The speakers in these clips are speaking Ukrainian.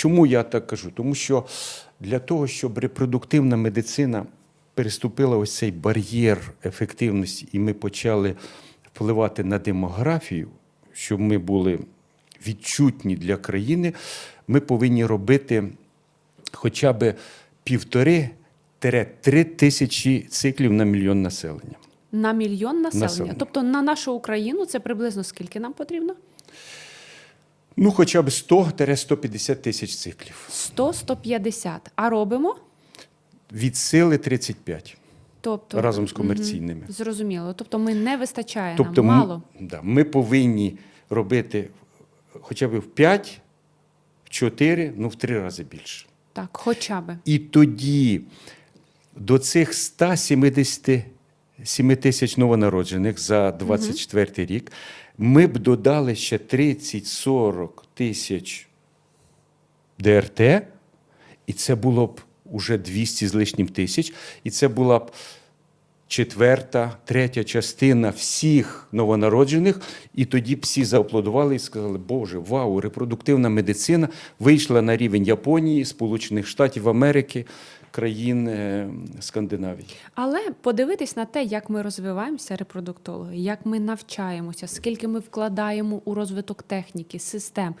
Чому я так кажу? Тому що для того, щоб репродуктивна медицина переступила ось цей бар'єр ефективності, і ми почали впливати на демографію, щоб ми були відчутні для країни, ми повинні робити хоча б півтори-три тисячі циклів на мільйон населення. На мільйон населення. Населення. Тобто на нашу Україну це приблизно скільки нам потрібно? Ну, хоча б 100-150 тисяч циклів. 100-150. А робимо? Від сили 35 Тобто, разом з комерційними. зрозуміло. Тобто ми не вистачає Тобто нам мало. да, ми повинні робити хоча б в 5, в 4, ну в 3 рази більше. Так, хоча би. І тоді до цих 177 тисяч новонароджених за 24 рік. Ми б додали ще 30-40 тисяч ДРТ, і це було б уже 200 з лишнім тисяч, і це була б четверта, третя частина всіх новонароджених, і тоді всі зааплодували і сказали, Боже, вау, репродуктивна медицина вийшла на рівень Японії, Сполучених Штатів Америки, країн е, Скандинавії. Але подивитись на те, як ми розвиваємося, репродуктологи, як ми навчаємося, скільки ми вкладаємо у розвиток техніки, систем.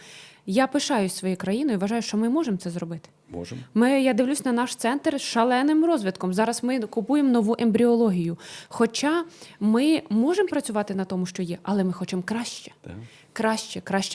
Я пишаюсь своєю країною і вважаю, що ми можемо це зробити. Можемо. Ми, я дивлюсь на наш центр з шаленим розвитком. Зараз ми купуємо нову ембріологію. Хоча ми можемо працювати на тому, що є, але ми хочемо краще. Так. Краще, краще.